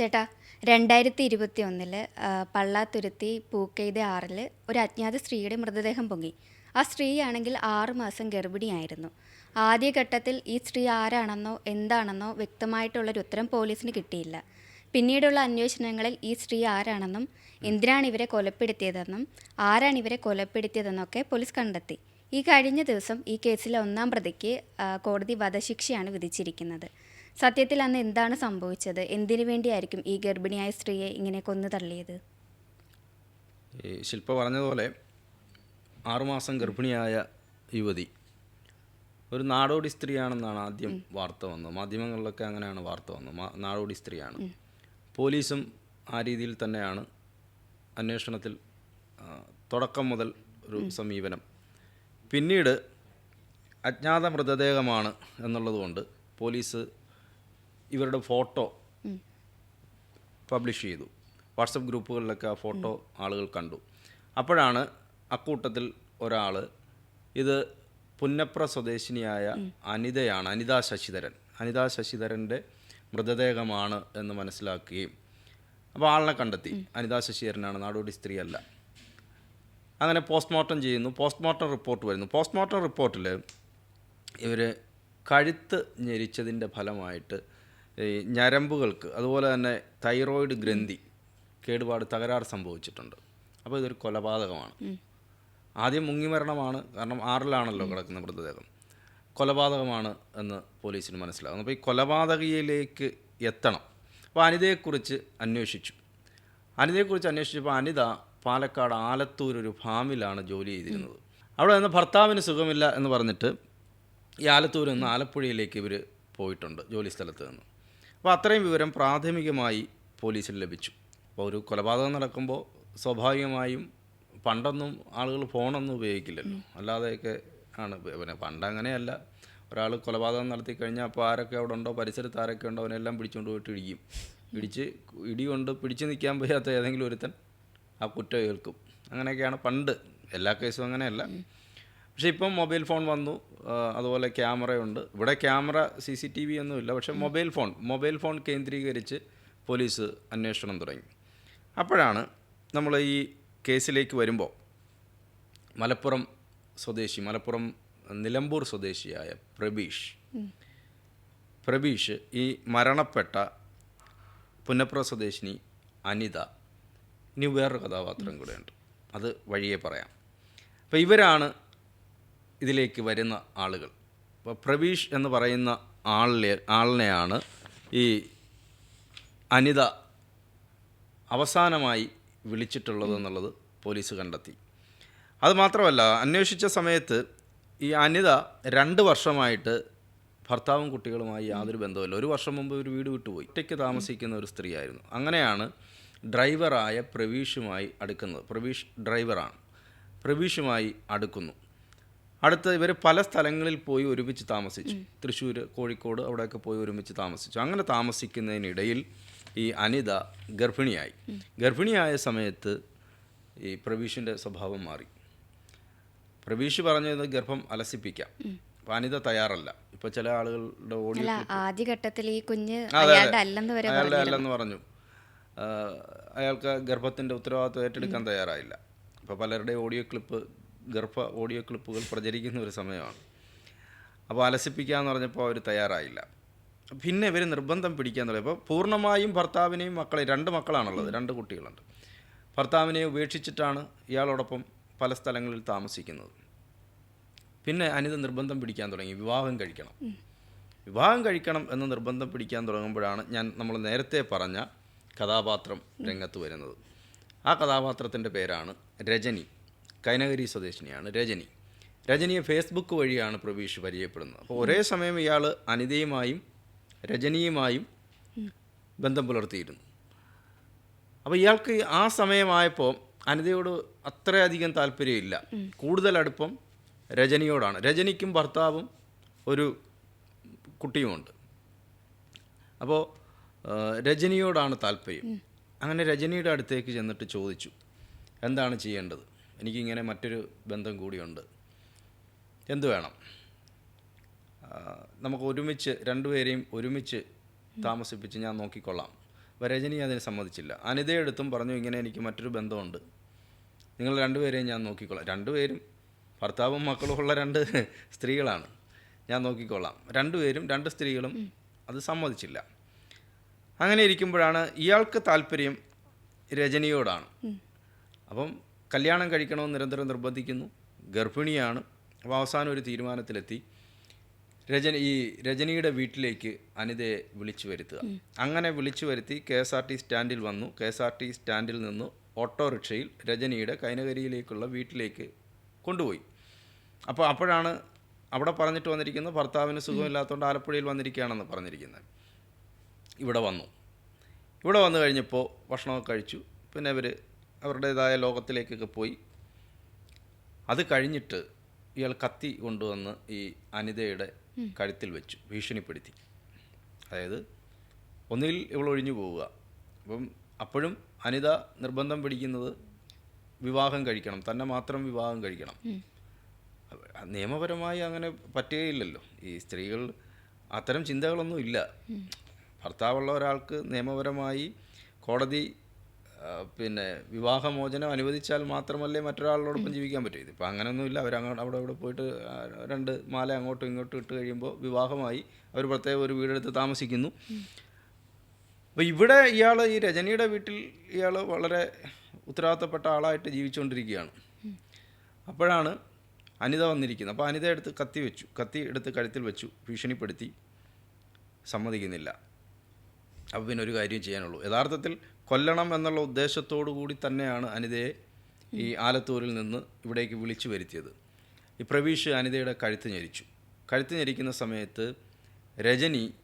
ചേട്ടാ രണ്ടായിരത്തി ഇരുപത്തി ഒന്നിൽ പള്ളാത്തുരുത്തി പൂക്കെയ്ത് ആറിൽ ഒരു അജ്ഞാത സ്ത്രീയുടെ മൃതദേഹം പൊങ്ങി. ആ സ്ത്രീയാണെങ്കിൽ ആറ് മാസം ഗർഭിണിയായിരുന്നു. ആദ്യഘട്ടത്തിൽ ഈ സ്ത്രീ ആരാണെന്നോ എന്താണെന്നോ വ്യക്തമായിട്ടുള്ളൊരു ഉത്തരം പോലീസിന് കിട്ടിയില്ല. പിന്നീടുള്ള അന്വേഷണങ്ങളിൽ ഈ സ്ത്രീ ആരാണെന്നും എന്തിനാണ് ഇവരെ കൊലപ്പെടുത്തിയതെന്നും ആരാണ് ഇവരെ കൊലപ്പെടുത്തിയതെന്നൊക്കെ പോലീസ് കണ്ടെത്തി. ഈ കഴിഞ്ഞ ദിവസം ഈ കേസിലെ ഒന്നാം പ്രതിക്ക് കോടതി വധശിക്ഷയാണ് വിധിച്ചിരിക്കുന്നത്. സത്യത്തിൽ അന്ന് എന്താണ് സംഭവിച്ചത്? എന്തിനു വേണ്ടിയായിരിക്കും ഈ ഗർഭിണിയായ സ്ത്രീയെ ഇങ്ങനെ കൊന്നു തള്ളിയത്? ഈ ശില്പ പറഞ്ഞതുപോലെ ആറുമാസം ഗർഭിണിയായ യുവതി ഒരു നാടോടി സ്ത്രീയാണെന്നാണ് ആദ്യം വാർത്ത വന്നത്. മാധ്യമങ്ങളിലൊക്കെ അങ്ങനെയാണ് വാർത്ത വന്നത്. നാടോടി സ്ത്രീയാണ്. പോലീസും ആ രീതിയിൽ തന്നെയാണ് അന്വേഷണത്തിൽ തുടക്കം മുതൽ ഒരു സമീപനം. പിന്നീട് അജ്ഞാത മൃതദേഹമാണ് എന്നുള്ളതുകൊണ്ട് പോലീസ് ഇവരുടെ ഫോട്ടോ പബ്ലിഷ് ചെയ്തു. വാട്സപ്പ് ഗ്രൂപ്പുകളിലൊക്കെ ആ ഫോട്ടോ ആളുകൾ കണ്ടു. അപ്പോഴാണ് അക്കൂട്ടത്തിൽ ഒരാൾ ഇത് പുന്നപ്ര സ്വദേശിനിയായ അനിതയാണ് അനിത ശശിധരൻ. അനിത ശശിധരന്റെ മൃതദേഹമാണ് എന്ന് മനസ്സിലാക്കുകയും അപ്പോൾ ആളിനെ കണ്ടെത്തി. അനിത ശശിധരനാണ് നാടോടി സ്ത്രീയല്ല. അങ്ങനെ പോസ്റ്റ്മോർട്ടം ചെയ്യുന്നു. പോസ്റ്റ്മോർട്ടം റിപ്പോർട്ട് വരുന്നു. പോസ്റ്റ്മോർട്ടം റിപ്പോർട്ടിൽ ഇവർ കഴുത്ത് ഞെരിച്ചതിന്റെ ഫലമായിട്ട് ഈ ഞരമ്പുകൾക്ക് അതുപോലെ തന്നെ തൈറോയിഡ് ഗ്രന്ഥി കേടുപാട് തകരാറ് സംഭവിച്ചിട്ടുണ്ട്. അപ്പോൾ ഇതൊരു കൊലപാതകമാണ്. ആദ്യം മുങ്ങിമരണമാണ് കാരണം ആറിലാണല്ലോ കിടക്കുന്ന മൃതദേഹം. കൊലപാതകമാണ് എന്ന് പോലീസിന് മനസ്സിലാകുന്നു. അപ്പോൾ ഈ കൊലപാതകയിലേക്ക് എത്തണം. അപ്പോൾ അനിതയെക്കുറിച്ച് അന്വേഷിച്ചു. അനിതയെക്കുറിച്ച് അന്വേഷിച്ചപ്പോൾ അനിത പാലക്കാട് ആലത്തൂർ ഒരു ഫാമിലാണ് ജോലി ചെയ്തിരുന്നത്. അവിടെ നിന്ന് ഭർത്താവിന് സുഖമില്ല എന്ന് പറഞ്ഞിട്ട് ഈ ആലത്തൂരിൽ നിന്ന് ആലപ്പുഴയിലേക്ക് ഇവർ പോയിട്ടുണ്ട് ജോലി സ്ഥലത്ത് നിന്ന്. അപ്പോൾ അത്രയും വിവരം പ്രാഥമികമായി പോലീസിൽ ലഭിച്ചു. അപ്പോൾ ഒരു കൊലപാതകം നടക്കുമ്പോൾ സ്വാഭാവികമായും പണ്ടൊന്നും ആളുകൾ ഫോണൊന്നും ഉപയോഗിക്കില്ലല്ലോ. അല്ലാതെയൊക്കെ ആണ്. പിന്നെ പണ്ട് അങ്ങനെയല്ല. ഒരാൾ കൊലപാതകം നടത്തി കഴിഞ്ഞാൽ അപ്പോൾ ആരൊക്കെ അവിടെ ഉണ്ടോ പരിസരത്ത് ആരൊക്കെ ഉണ്ടോ അവനെല്ലാം പിടിച്ചുകൊണ്ട് പോയിട്ട് ഇടിക്കും. ഇടിച്ച് ഇടി കൊണ്ട് പിടിച്ച് നിൽക്കാൻ വയ്യാത്ത ഏതെങ്കിലും ഒരുത്തൻ ആ കുറ്റം ഏൽക്കും. അങ്ങനെയൊക്കെയാണ് പണ്ട്. എല്ലാ കേസും അങ്ങനെയല്ല. പക്ഷേ ഇപ്പം മൊബൈൽ ഫോൺ വന്നു. അതുപോലെ ക്യാമറയുണ്ട്. ഇവിടെ camera C C T V ഒന്നുമില്ല പക്ഷേ മൊബൈൽ ഫോൺ മൊബൈൽ ഫോൺ കേന്ദ്രീകരിച്ച് പോലീസ് അന്വേഷണം തുടങ്ങി. അപ്പോഴാണ് നമ്മൾ ഈ കേസിലേക്ക് വരുമ്പോൾ മലപ്പുറം സ്വദേശി മലപ്പുറം നിലമ്പൂർ സ്വദേശിയായ പ്രബീഷ് പ്രബീഷ് ഈ മരണപ്പെട്ട പുന്നപ്ര സ്വദേശിനി അനിത. ഇനി വേറൊരു കഥാപാത്രം കൂടെയുണ്ട്. അത് വഴിയെ പറയാം. അപ്പോൾ ഇവരാണ് ഇതിലേക്ക് വരുന്ന ആളുകൾ. അപ്പോൾ പ്രവീഷ് എന്ന് പറയുന്ന ആളിലെ ആളിനെയാണ് ഈ അനിത അവസാനമായി വിളിച്ചിട്ടുള്ളത് എന്നുള്ളത് പോലീസ് കണ്ടെത്തി. അതുമാത്രമല്ല അന്വേഷിച്ച സമയത്ത് ഈ അനിത രണ്ട് വർഷമായിട്ട് ഭർത്താവും കുട്ടികളുമായി യാതൊരു ബന്ധവുമില്ല. ഒരു വർഷം മുമ്പ് ഒരു വീട് വിട്ടുപോയി. ഒറ്റയ്ക്ക് താമസിക്കുന്ന ഒരു സ്ത്രീയായിരുന്നു. അങ്ങനെയാണ് ഡ്രൈവറായ പ്രവീഷുമായി അടുക്കുന്നത്. പ്രവീഷ് ഡ്രൈവറാണ്. പ്രവീഷുമായി അടുക്കുന്നു. അടുത്ത് ഇവർ പല സ്ഥലങ്ങളിൽ പോയി ഒരുമിച്ച് താമസിച്ചു. തൃശ്ശൂർ കോഴിക്കോട് അവിടെയൊക്കെ പോയി ഒരുമിച്ച് താമസിച്ചു. അങ്ങനെ താമസിക്കുന്നതിനിടയിൽ ഈ അനിത ഗർഭിണിയായി. ഗർഭിണിയായ സമയത്ത് ഈ പ്രവീഷിന്റെ സ്വഭാവം മാറി. പ്രവീഷ് പറഞ്ഞത് ഗർഭം അലസിപ്പിക്കാം. അപ്പം അനിത തയ്യാറല്ല. ഇപ്പൊ ചില ആളുകളുടെ ഓഡിയോ ആദ്യഘട്ടത്തിൽ ഈ കുഞ്ഞ്. അയാളുടെ അല്ലെന്ന് പറഞ്ഞു. അയാൾക്ക് ഗർഭത്തിന്റെ ഉത്തരവാദിത്വം ഏറ്റെടുക്കാൻ തയ്യാറായില്ല. അപ്പോൾ പലരുടെ ഓഡിയോ ക്ലിപ്പ് ഗർഭ ഓഡിയോ ക്ലിപ്പുകൾ പ്രചരിക്കുന്ന ഒരു സമയമാണ്. അപ്പോൾ അലസിപ്പിക്കാന്ന് പറഞ്ഞപ്പോൾ അവർ തയ്യാറായില്ല. പിന്നെ ഇവർ നിർബന്ധം പിടിക്കാൻ തുടങ്ങി. അപ്പോൾ പൂർണമായും ഭർത്താവിനെയും മക്കളെ രണ്ട് മക്കളാണുള്ളത് രണ്ട് കുട്ടികളുണ്ട്. ഭർത്താവിനെ ഉപേക്ഷിച്ചിട്ടാണ് ഇയാളോടൊപ്പം പല സ്ഥലങ്ങളിൽ താമസിക്കുന്നത്. പിന്നെ അനിത നിർബന്ധം പിടിക്കാൻ തുടങ്ങി. വിവാഹം കഴിക്കണം. വിവാഹം കഴിക്കണം എന്ന് നിർബന്ധം പിടിക്കാൻ തുടങ്ങുമ്പോഴാണ് ഞാൻ നമ്മൾ നേരത്തെ പറഞ്ഞ കഥാപാത്രം രംഗത്ത് വരുന്നത്. ആ കഥാപാത്രത്തിന്റെ പേരാണ് രജനി. കൈനഗരി സ്വദേശിനിയാണ് രജനി. രജനിയെ ഫേസ്ബുക്ക് വഴിയാണ് പ്രവീഷ് പരിചയപ്പെടുന്നത്. അപ്പോൾ ഒരേ സമയം ഇയാൾ അനിതയുമായും രജനിയുമായും ബന്ധം പുലർത്തിയിരുന്നു. അപ്പോൾ ഇയാൾക്ക് ആ സമയമായപ്പോൾ അനിതയോട് അത്രയധികം താല്പര്യമില്ല. കൂടുതൽ അടുപ്പം രജനിയോടാണ്. രജനിക്കും ഭർത്താവും ഒരു കുട്ടിയുമുണ്ട്. അപ്പോൾ രജനിയോടാണ് താല്പര്യം. അങ്ങനെ രജനിയുടെ അടുത്തേക്ക് ചെന്നിട്ട് ചോദിച്ചു എന്താണ് ചെയ്യേണ്ടത്? എനിക്കിങ്ങനെ മറ്റൊരു ബന്ധം കൂടിയുണ്ട്. എന്തു വേണം? നമുക്ക് ഒരുമിച്ച് രണ്ടുപേരെയും ഒരുമിച്ച് താമസിപ്പിച്ച് ഞാൻ നോക്കിക്കൊള്ളാം. വരജനി രജനി അതിന് സമ്മതിച്ചില്ല. അനിതയെടുത്തും പറഞ്ഞു ഇങ്ങനെ എനിക്ക് മറ്റൊരു ബന്ധമുണ്ട്. നിങ്ങൾ രണ്ടുപേരെയും ഞാൻ നോക്കിക്കൊള്ളാം. രണ്ടുപേരും ഭർത്താവും മക്കളും ഉള്ള രണ്ട് സ്ത്രീകളാണ്. ഞാൻ നോക്കിക്കൊള്ളാം. രണ്ടുപേരും രണ്ട് സ്ത്രീകളും അത് സമ്മതിച്ചില്ല. അങ്ങനെ ഇരിക്കുമ്പോഴാണ് ഇയാൾക്ക് താല്പര്യം രജനിയോടാണ്. അപ്പം കല്യാണം കഴിക്കണമെന്ന് നിരന്തരം നിർബന്ധിക്കുന്നു. ഗർഭിണിയാണ്. അപ്പോൾ അവസാനം ഒരു തീരുമാനത്തിലെത്തി. രജനി ഈ രജനിയുടെ വീട്ടിലേക്ക് അനിതയെ വിളിച്ചു വരുത്തുക. അങ്ങനെ വിളിച്ചു വരുത്തി കെ എസ് ആർ ടി സ്റ്റാൻഡിൽ വന്നു. കെ എസ് ആർ ടി സ്റ്റാൻഡിൽ നിന്ന് ഓട്ടോറിക്ഷയിൽ രജനിയുടെ കൈനകരിയിലേക്കുള്ള വീട്ടിലേക്ക് കൊണ്ടുപോയി. അപ്പോൾ അപ്പോഴാണ് അവിടെ പറഞ്ഞിട്ട് വന്നിരിക്കുന്നത് ഭർത്താവിന് സുഖമില്ലാത്തതുകൊണ്ട് ആലപ്പുഴയിൽ വന്നിരിക്കുകയാണെന്ന് പറഞ്ഞിരിക്കുന്നത്. ഇവിടെ വന്നു. ഇവിടെ വന്നു കഴിഞ്ഞപ്പോൾ ഭക്ഷണമൊക്കെ കഴിച്ചു. പിന്നെ അവർ അവരുടേതായ ലോകത്തിലേക്കൊക്കെ പോയി. അത് കഴിഞ്ഞിട്ട് ഇയാൾ കത്തി കൊണ്ടുവന്ന് ഈ അനിതയുടെ കഴുത്തിൽ വെച്ചു ഭീഷണിപ്പെടുത്തി. അതായത് ഒന്നുകിൽ ഇവൾ ഒഴിഞ്ഞു പോവുക. അപ്പം അപ്പോഴും അനിത നിർബന്ധം പിടിക്കുന്നത് വിവാഹം കഴിക്കണം തന്നെ മാത്രം വിവാഹം കഴിക്കണം. നിയമപരമായി അങ്ങനെ പറ്റുകയില്ലല്ലോ. ഈ സ്ത്രീകൾ അത്തരം ചിന്തകളൊന്നും ഇല്ല. ഭർത്താവുള്ള ഒരാൾക്ക് നിയമപരമായി കോടതി പിന്നെ വിവാഹമോചനം അനുവദിച്ചാൽ മാത്രമല്ലേ മറ്റൊരാളോടൊപ്പം ജീവിക്കാൻ പറ്റൂ. ഇതിപ്പോൾ അങ്ങനെയൊന്നുമില്ല അവർ അങ്ങോട്ട് അവിടെ ഇവിടെ പോയിട്ട് രണ്ട് മാല അങ്ങോട്ടും ഇങ്ങോട്ടും ഇട്ട് കഴിയുമ്പോൾ വിവാഹമായി. അവർ പ്രത്യേക ഒരു വീടെടുത്ത് താമസിക്കുന്നു. അപ്പോൾ ഇവിടെ ഇയാൾ ഈ രജനിയുടെ വീട്ടിൽ ഇയാൾ വളരെ ഉത്തരവാദിത്തപ്പെട്ട ആളായിട്ട് ജീവിച്ചുകൊണ്ടിരിക്കുകയാണ്. അപ്പോഴാണ് അനിത വന്നിരിക്കുന്നത്. അപ്പോൾ അനിത എടുത്ത് കത്തി വെച്ചു. കത്തി എടുത്ത് കഴുത്തിൽ വെച്ചു. ഭീഷണിപ്പെടുത്തി. സമ്മതിക്കുന്നില്ല. അപ്പോൾ പിന്നെ ഒരു കാര്യം ചെയ്യാനുള്ളൂ. യഥാർത്ഥത്തിൽ കൊല്ലണം എന്നുള്ള ഉദ്ദേശത്തോടു കൂടി തന്നെയാണ് അനിതയെ ഈ ആലത്തൂരിൽ നിന്ന് ഇവിടേക്ക് വിളിച്ചു വരുത്തിയത്. ഈ പ്രവീഷ് അനിതയുടെ കഴുത്ത് ഞരിച്ചു. കഴുത്ത് ഞരിക്കുന്ന സമയത്ത് രജനി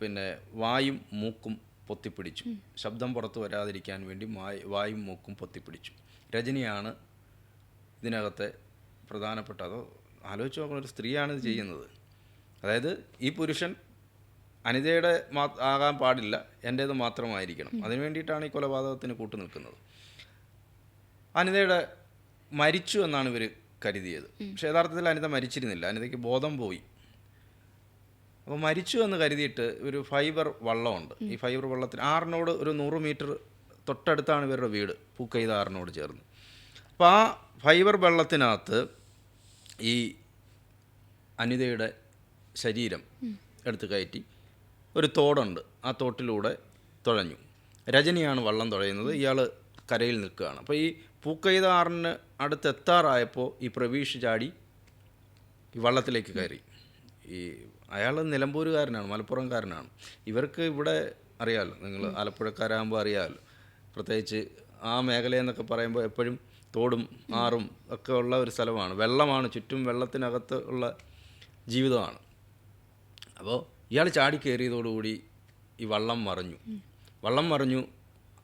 പിന്നെ വായും മൂക്കും പൊത്തിപ്പിടിച്ചു. ശബ്ദം പുറത്തു വരാതിരിക്കാൻ വേണ്ടി വായ് മൂക്കും പൊത്തിപ്പിടിച്ചു. രജനിയാണ് ഇതിനകത്തെ പ്രധാനപ്പെട്ട അതോ ആലോചിച്ച് നോക്കുന്ന ഒരു സ്ത്രീയാണ് ഇത് ചെയ്യുന്നത്. അതായത് ഈ പുരുഷൻ അനിതയുടെ മാ ആകാൻ പാടില്ല. എന്റേത് മാത്രമായിരിക്കണം. അതിനു വേണ്ടിയിട്ടാണ് ഈ കൊലപാതകത്തിന് കൂട്ടു നിൽക്കുന്നത്. അനിതയുടെ മരിച്ചു എന്നാണ് ഇവർ കരുതിയത്. പക്ഷേ യഥാർത്ഥത്തിൽ അനിത മരിച്ചിരുന്നില്ല. അനിതയ്ക്ക് ബോധം പോയി. അപ്പോൾ മരിച്ചു എന്ന് കരുതിയിട്ട് ഒരു ഫൈബർ വള്ളമുണ്ട്. ഈ ഫൈബർ വള്ളത്തിന് ആറിനോട് ഒരു നൂറ് മീറ്റർ തൊട്ടടുത്താണ് ഇവരുടെ വീട്. പൂക്കൈത ആറിനോട് ചേർന്ന്. അപ്പോൾ ആ ഫൈബർ വെള്ളത്തിനകത്ത് ഈ അനിതയുടെ ശരീരം എടുത്ത് കയറ്റി. ഒരു തോടുണ്ട്. ആ തോട്ടിലൂടെ തുഴഞ്ഞു. രജനിയാണ് വള്ളം തുഴയുന്നത്. ഇയാൾ കരയിൽ നിൽക്കുകയാണ്. അപ്പോൾ ഈ പൂക്കൈതാറിന് അടുത്തെത്താറായപ്പോൾ ഈ പ്രവീഷ് ചാടി ഈ വള്ളത്തിലേക്ക് കയറി. ഈ അയാൾ നിലമ്പൂരുകാരനാണ് മലപ്പുറംകാരനാണ്. ഇവർക്ക് ഇവിടെ അറിയാമല്ലോ നിങ്ങൾ ആലപ്പുഴക്കാരാകുമ്പോൾ അറിയാമല്ലോ പ്രത്യേകിച്ച് ആ മേഖലയെന്നൊക്കെ പറയുമ്പോൾ എപ്പോഴും തോടും ആറും ഒക്കെ ഉള്ള ഒരു സ്ഥലമാണ്. വെള്ളമാണ് ചുറ്റും വെള്ളത്തിനകത്ത് ഉള്ള ജീവിതമാണ്. അപ്പോൾ ഇയാൾ ചാടി കയറിയതോടുകൂടി ഈ വള്ളം മറഞ്ഞു. വള്ളം മറിഞ്ഞു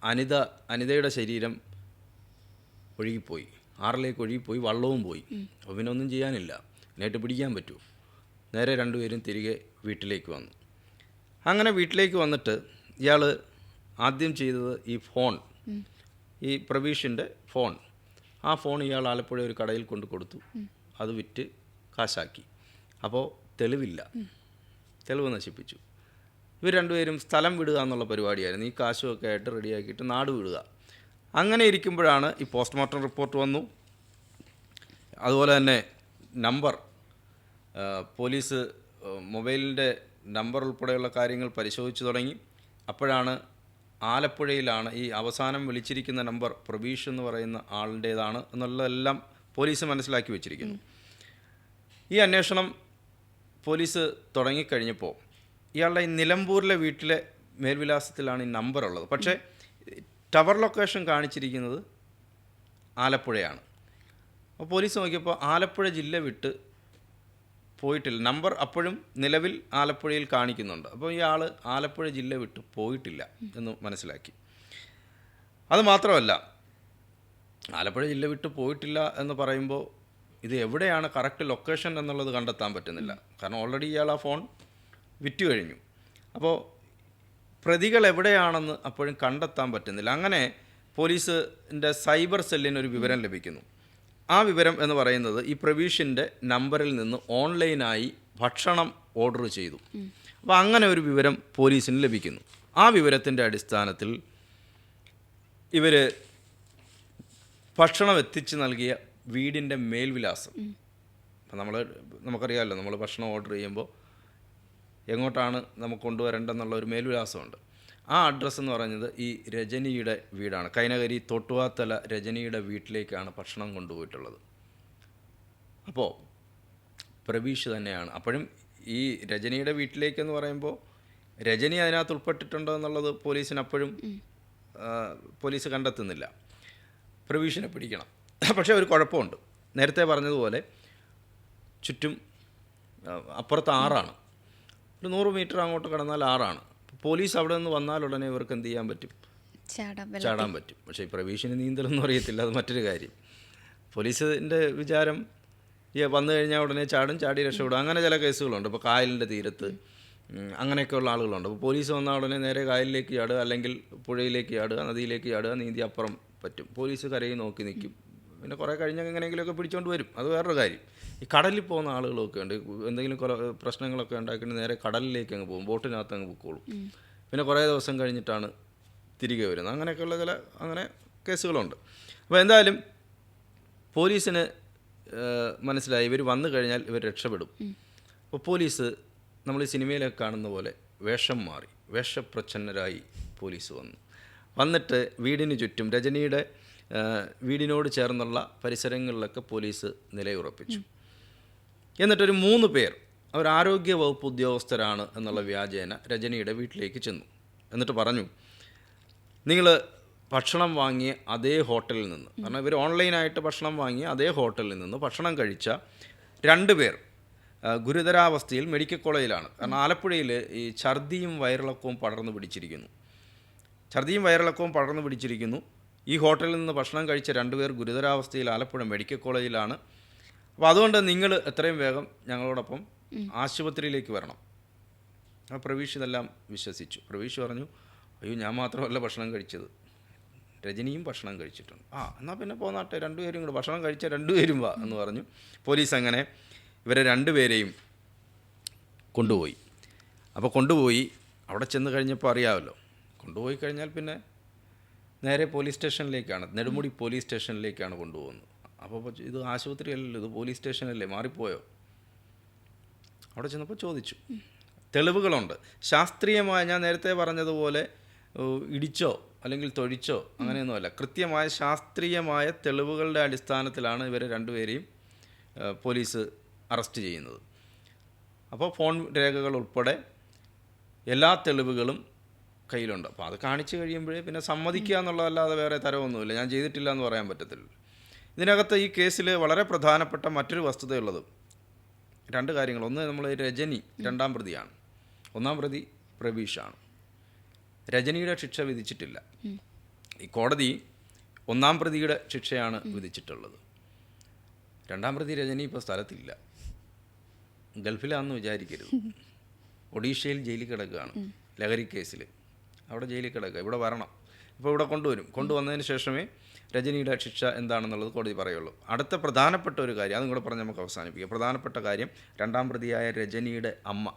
അനിത അനിതയുടെ ശരീരം ഒഴുകിപ്പോയി. ആറിലേക്ക് ഒഴുകിപ്പോയി വള്ളവും പോയി. അപ്പോൾ പിന്നെ ഒന്നും ചെയ്യാനില്ല. നേരിട്ട് പിടിക്കാൻ പറ്റൂ. നേരെ രണ്ടുപേരും തിരികെ വീട്ടിലേക്ക് വന്നു. അങ്ങനെ വീട്ടിലേക്ക് വന്നിട്ട് ഇയാൾ ആദ്യം ചെയ്തത് ഈ ഫോൺ ഈ പ്രവീഷിന്റെ ഫോൺ. ആ ഫോൺ ഇയാൾ ആലപ്പുഴ ഒരു കടയിൽ കൊണ്ട് കൊടുത്തു. അത് വിറ്റ് കാശാക്കി. അപ്പോൾ തെളിവില്ല. തെളിവ് നശിപ്പിച്ചു. ഇവർ രണ്ടുപേരും സ്ഥലം വിടുക എന്നുള്ള പരിപാടിയായിരുന്നു. ഈ കാശുമൊക്കെ ആയിട്ട് റെഡിയാക്കിയിട്ട് നാട് വിടുക. അങ്ങനെ ഇരിക്കുമ്പോഴാണ് ഈ പോസ്റ്റ്മോർട്ടം റിപ്പോർട്ട് വന്നു. അതുപോലെ തന്നെ നമ്പർ പോലീസ് മൊബൈലിന്റെ നമ്പർ ഉൾപ്പെടെയുള്ള കാര്യങ്ങൾ പരിശോധിച്ചു തുടങ്ങി. അപ്പോഴാണ് ആലപ്പുഴയിലാണ് ഈ അവസാനം വിളിച്ചിരിക്കുന്ന നമ്പർ പ്രവീഷ് എന്ന് പറയുന്ന ആളിന്റേതാണ് എന്നുള്ളതെല്ലാം പോലീസ് മനസ്സിലാക്കി വെച്ചിരിക്കുന്നു. ഈ അന്വേഷണം പോലീസ് തുടങ്ങിക്കഴിഞ്ഞപ്പോൾ ഇയാളുടെ ഈ നിലമ്പൂരിലെ വീട്ടിലെ മേൽവിലാസത്തിലാണ് ഈ നമ്പർ ഉള്ളത് പക്ഷേ ടവർ ലൊക്കേഷൻ കാണിച്ചിരിക്കുന്നത് ആലപ്പുഴയാണ്. അപ്പോൾ പോലീസ് നോക്കിയപ്പോൾ ആലപ്പുഴ ജില്ല വിട്ട് പോയിട്ടില്ല. നമ്പർ അപ്പോഴും നിലവിൽ ആലപ്പുഴയിൽ കാണിക്കുന്നുണ്ട്. അപ്പോൾ ആൾ ആലപ്പുഴ ജില്ല വിട്ട് പോയിട്ടില്ല എന്ന് മനസ്സിലാക്കി. അത് മാത്രമല്ല ആലപ്പുഴ ജില്ല വിട്ട് പോയിട്ടില്ല എന്ന് പറയുമ്പോൾ ഇത് എവിടെയാണ് കറക്റ്റ് ലൊക്കേഷൻ എന്നുള്ളത് കണ്ടെത്താൻ പറ്റുന്നില്ല. കാരണം ഓൾറെഡി ഇയാൾ ആ ഫോൺ വിറ്റ് കഴിഞ്ഞു. അപ്പോൾ പ്രതികൾ എവിടെയാണെന്ന് അപ്പോഴും കണ്ടെത്താൻ പറ്റുന്നില്ല. അങ്ങനെ പോലീസിന്റെ സൈബർ സെല്ലിന് ഒരു വിവരം ലഭിക്കുന്നു. ആ വിവരം എന്ന് പറയുന്നത് ഈ പ്രവീഷിന്റെ നമ്പറിൽ നിന്ന് ഓൺലൈനായി ഭക്ഷണം ഓർഡർ ചെയ്തു. അപ്പോൾ അങ്ങനെ ഒരു വിവരം പോലീസിന് ലഭിക്കുന്നു. ആ വിവരത്തിന്റെ അടിസ്ഥാനത്തിൽ ഇവർ ഭക്ഷണം എത്തിച്ച് നൽകിയ വീടിന്റെ മേൽവിലാസം. അപ്പം നമ്മൾ നമുക്കറിയാമല്ലോ നമ്മൾ ഭക്ഷണം ഓർഡർ ചെയ്യുമ്പോൾ എങ്ങോട്ടാണ് നമുക്ക് കൊണ്ടുവരേണ്ടതെന്നുള്ള ഒരു മേൽവിലാസമുണ്ട്. ആ അഡ്രസ്സ് എന്ന് പറയുന്നത് ഈ രജനിയുടെ വീടാണ്. കൈനകരി തൊട്ടുവാത്തല രജനിയുടെ വീട്ടിലേക്കാണ് ഭക്ഷണം കൊണ്ടുപോയിട്ടുള്ളത്. അപ്പോൾ പ്രവീഷ് തന്നെയാണ്. അപ്പോഴും ഈ രജനിയുടെ വീട്ടിലേക്കെന്ന് പറയുമ്പോൾ രജനി അതിനകത്ത് ഉൾപ്പെട്ടിട്ടുണ്ടോ എന്നുള്ളത് പോലീസിന് അപ്പോഴും പോലീസ് കണ്ടെത്തുന്നില്ല. പ്രവീഷിനെ പിടിക്കണം. പക്ഷേ ഒരു കുഴപ്പമുണ്ട്. നേരത്തെ പറഞ്ഞതുപോലെ ചുറ്റും അപ്പുറത്ത് ആറാണ്. ഒരു നൂറ് മീറ്റർ അങ്ങോട്ട് കടന്നാൽ ആറാണ്. പോലീസ് അവിടെ നിന്ന് വന്നാൽ ഉടനെ ഇവർക്ക് എന്ത് ചെയ്യാൻ പറ്റും? ചാടാൻ പറ്റും. പക്ഷേ ഈ പ്രവീഷന് നീന്തലൊന്നും അറിയത്തില്ല അത് മറ്റൊരു കാര്യം. പോലീസിന്റെ വിചാരം ഈ വന്നു കഴിഞ്ഞാൽ ഉടനെ ചാടും ചാടി രക്ഷപ്പെടും. അങ്ങനെ ചില കേസുകളുണ്ട്. ഇപ്പോൾ കായലിന്റെ തീരത്ത് അങ്ങനെയൊക്കെയുള്ള ആളുകളുണ്ട്. അപ്പോൾ പോലീസ് വന്നാൽ ഉടനെ നേരെ കായലിലേക്ക് ചാടുക അല്ലെങ്കിൽ പുഴയിലേക്ക് ചാടുക നദിയിലേക്ക് ചാടുക നീന്തി അപ്പുറം പറ്റും. പോലീസ് കരയിൽ നോക്കി നിൽക്കും. പിന്നെ കുറേ കഴിഞ്ഞാൽ എങ്ങനെയെങ്കിലുമൊക്കെ പിടിച്ചോണ്ട് വരും. അത് വേറൊരു കാര്യം. ഈ കടലിൽ പോകുന്ന ആളുകളൊക്കെ ഉണ്ട്. എന്തെങ്കിലും കുറെ പ്രശ്നങ്ങളൊക്കെ ഉണ്ടാക്കിയിട്ട് നേരെ കടലിലേക്ക് അങ്ങ് പോകും. ബോട്ടിനകത്ത് അങ്ങ് പൊക്കോളും. പിന്നെ കുറേ ദിവസം കഴിഞ്ഞിട്ടാണ് തിരികെ വരുന്നത്. അങ്ങനെയൊക്കെയുള്ള ചില അങ്ങനെ കേസുകളുണ്ട്. അപ്പോൾ എന്തായാലും പോലീസിന് മനസ്സിലായി. ഇവർ വന്നു കഴിഞ്ഞാൽ ഇവർ രക്ഷപ്പെടും. അപ്പോൾ പോലീസ് നമ്മൾ ഈ സിനിമയിലൊക്കെ കാണുന്ന പോലെ വേഷം മാറി. വേഷപ്രച്ഛന്നരായി പോലീസ് വന്നു. വന്നിട്ട് വീടിന് ചുറ്റും രജനിയുടെ വീടിനോട് ചേർന്നുള്ള പരിസരങ്ങളിലൊക്കെ പോലീസ് നിലയുറപ്പിച്ചു. എന്നിട്ടൊരു മൂന്ന് പേർ അവർ ആരോഗ്യ വകുപ്പ് ഉദ്യോഗസ്ഥരാണ് എന്നുള്ള വ്യാജേന രജനിയുടെ വീട്ടിലേക്ക് ചെന്നു. എന്നിട്ട് പറഞ്ഞു നിങ്ങൾ ഭക്ഷണം വാങ്ങിയ അതേ ഹോട്ടലിൽ നിന്ന് കാരണം ഇവർ ഓൺലൈനായിട്ട് ഭക്ഷണം വാങ്ങിയ അതേ ഹോട്ടലിൽ നിന്ന് ഭക്ഷണം കഴിച്ച രണ്ട് പേർ ഗുരുതരാവസ്ഥയിൽ മെഡിക്കൽ കോളേജിലാണ്. കാരണം ആലപ്പുഴയിൽ ഈ ഛർദിയും വയറിളക്കവും പടർന്നു പിടിച്ചിരിക്കുന്നു. ഛർദിയും വയറിളക്കവും പടർന്നു പിടിച്ചിരിക്കുന്നു. ഈ ഹോട്ടലിൽ നിന്ന് ഭക്ഷണം കഴിച്ച രണ്ടുപേർ ഗുരുതരാവസ്ഥയിൽ ആലപ്പുഴ മെഡിക്കൽ കോളേജിലാണ്. അപ്പോൾ അതുകൊണ്ട് നിങ്ങൾ എത്രയും വേഗം ഞങ്ങളോടൊപ്പം ആശുപത്രിയിലേക്ക് വരണം. ആ പ്രവീഷ് ഇതെല്ലാം വിശ്വസിച്ചു. പ്രവീഷ് പറഞ്ഞു അയ്യോ ഞാൻ മാത്രമല്ല ഭക്ഷണം കഴിച്ചത്. രജനിയും ഭക്ഷണം കഴിച്ചിട്ടുണ്ട്. ആ എന്നാൽ പിന്നെ പോന്നാട്ടെ. രണ്ടുപേരും കൂടെ ഭക്ഷണം കഴിച്ച രണ്ടുപേരും വാ എന്ന് പറഞ്ഞു. പോലീസ് അങ്ങനെ ഇവരെ രണ്ടുപേരെയും കൊണ്ടുപോയി. അപ്പോൾ കൊണ്ടുപോയി. അവിടെ ചെന്ന് കഴിഞ്ഞപ്പോൾ അറിയാമല്ലോ. കൊണ്ടുപോയി കഴിഞ്ഞാൽ പിന്നെ നേരെ പോലീസ് സ്റ്റേഷനിലേക്കാണ്. നെടുമുടി പോലീസ് സ്റ്റേഷനിലേക്കാണ് കൊണ്ടുപോകുന്നത്. അപ്പോൾ ഇത് ആശുപത്രിയല്ലല്ലോ ഇത് പോലീസ് സ്റ്റേഷനല്ലേ? മാറിപ്പോയോ? അവിടെ ചെന്നപ്പോൾ ചോദിച്ചു. തെളിവുകളുണ്ട്. ശാസ്ത്രീയമായ ഞാൻ നേരത്തെ പറഞ്ഞതുപോലെ ഇടിച്ചോ അല്ലെങ്കിൽ തൊഴിച്ചോ അങ്ങനെയൊന്നുമല്ല. കൃത്യമായ ശാസ്ത്രീയമായ തെളിവുകളുടെ അടിസ്ഥാനത്തിലാണ് ഇവരെ രണ്ടുപേരെയും പോലീസ് അറസ്റ്റ് ചെയ്യുന്നത്. അപ്പോൾ ഫോൺ രേഖകൾ ഉൾപ്പെടെ എല്ലാ തെളിവുകളും കയ്യിലുണ്ട്. അപ്പോൾ അത് കാണിച്ചു കഴിയുമ്പോഴേ പിന്നെ സമ്മതിക്കുക എന്നുള്ളതല്ലാതെ വേറെ തരമൊന്നുമില്ല. ഞാൻ ചെയ്തിട്ടില്ല എന്ന് പറയാൻ പറ്റത്തില്ല. ഇതിനകത്ത് ഈ കേസിൽ വളരെ പ്രധാനപ്പെട്ട മറ്റൊരു വസ്തുതയുള്ളത് രണ്ട് കാര്യങ്ങൾ. ഒന്ന് നമ്മൾ രജനി രണ്ടാം പ്രതിയാണ്. ഒന്നാം പ്രതി പ്രവീഷാണ്. രജനിയുടെ ശിക്ഷ വിധിച്ചിട്ടില്ല. ഈ കോടതി ഒന്നാം പ്രതിയുടെ ശിക്ഷയാണ് വിധിച്ചിട്ടുള്ളത്. രണ്ടാം പ്രതി രജനി ഇപ്പോൾ സ്ഥലത്തില്ല. ഗൾഫിലാണെന്ന് വിചാരിക്കരുത്. ഒഡീഷയിൽ ജയിലിൽ കിടക്കുകയാണ് ലഹരി കേസിൽ അവിടെ ജയിലിൽ കിടക്കുക. ഇവിടെ വരണം. ഇപ്പോൾ ഇവിടെ കൊണ്ടുവരും. കൊണ്ടുവന്നതിന് ശേഷമേ രജനിയുടെ ശിക്ഷ എന്താണെന്നുള്ളത് കോടതി പറയുള്ളൂ. അടുത്ത പ്രധാനപ്പെട്ട ഒരു കാര്യം അതും കൂടെ പറഞ്ഞ് നമുക്ക് അവസാനിപ്പിക്കാം. പ്രധാനപ്പെട്ട കാര്യം രണ്ടാം പ്രതിയായ രജനിയുടെ അമ്മ.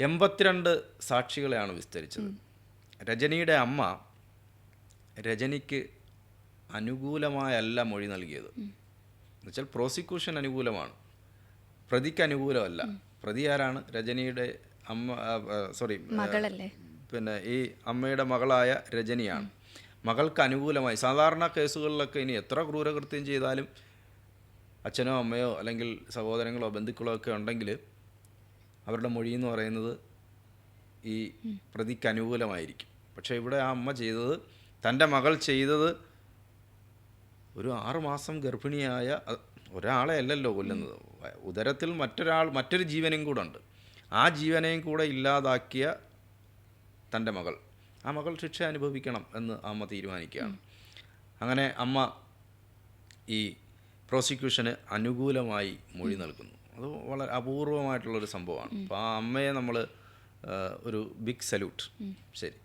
എൺപത്തിരണ്ട് സാക്ഷികളെയാണ് വിസ്തരിച്ചത്. രജനിയുടെ അമ്മ രജനിക്ക് അനുകൂലമായല്ല മൊഴി നൽകിയത്. എന്നുവെച്ചാൽ പ്രോസിക്യൂഷൻ അനുകൂലമാണ്. പ്രതിക്ക് അനുകൂലമല്ല. പ്രതി ആരാണ് രജനിയുടെ അമ്മ സോറി മകളല്ലേ? പിന്നെ ഈ അമ്മയുടെ മകളായ രജനിയാണ്. മകൾക്ക് അനുകൂലമായി സാധാരണ കേസുകളിലൊക്കെ ഇനി എത്ര ക്രൂരകൃത്യം ചെയ്താലും അച്ഛനോ അമ്മയോ അല്ലെങ്കിൽ സഹോദരങ്ങളോ ബന്ധുക്കളോ ഒക്കെ ഉണ്ടെങ്കിൽ അവരുടെ മൊഴി എന്ന് പറയുന്നത് ഈ പ്രതിക്ക് അനുകൂലമായിരിക്കും. പക്ഷേ ഇവിടെ ആ അമ്മ ചെയ്തത് തന്റെ മകൾ ചെയ്തത് ഒരു ആറുമാസം ഗർഭിണിയായ ഒരാളെ അല്ലല്ലോ കൊല്ലുന്നത്. ഉദരത്തിൽ മറ്റൊരാൾ മറ്റൊരു ജീവനും കൂടെ ഉണ്ട്. ആ ജീവനെയും കൂടെ ഇല്ലാതാക്കിയ തന്റെ മകൾ. ആ മകൾ ശിക്ഷ അനുഭവിക്കണം എന്ന് അമ്മ തീരുമാനിക്കുകയാണ്. അങ്ങനെ അമ്മ ഈ പ്രോസിക്യൂഷന് അനുകൂലമായി മൊഴി നൽകുന്നു. അത് വളരെ അപൂർവമായിട്ടുള്ളൊരു സംഭവമാണ്. അപ്പോൾ ആ അമ്മയെ നമ്മൾ ഒരു ബിഗ് സല്യൂട്ട് ശരി.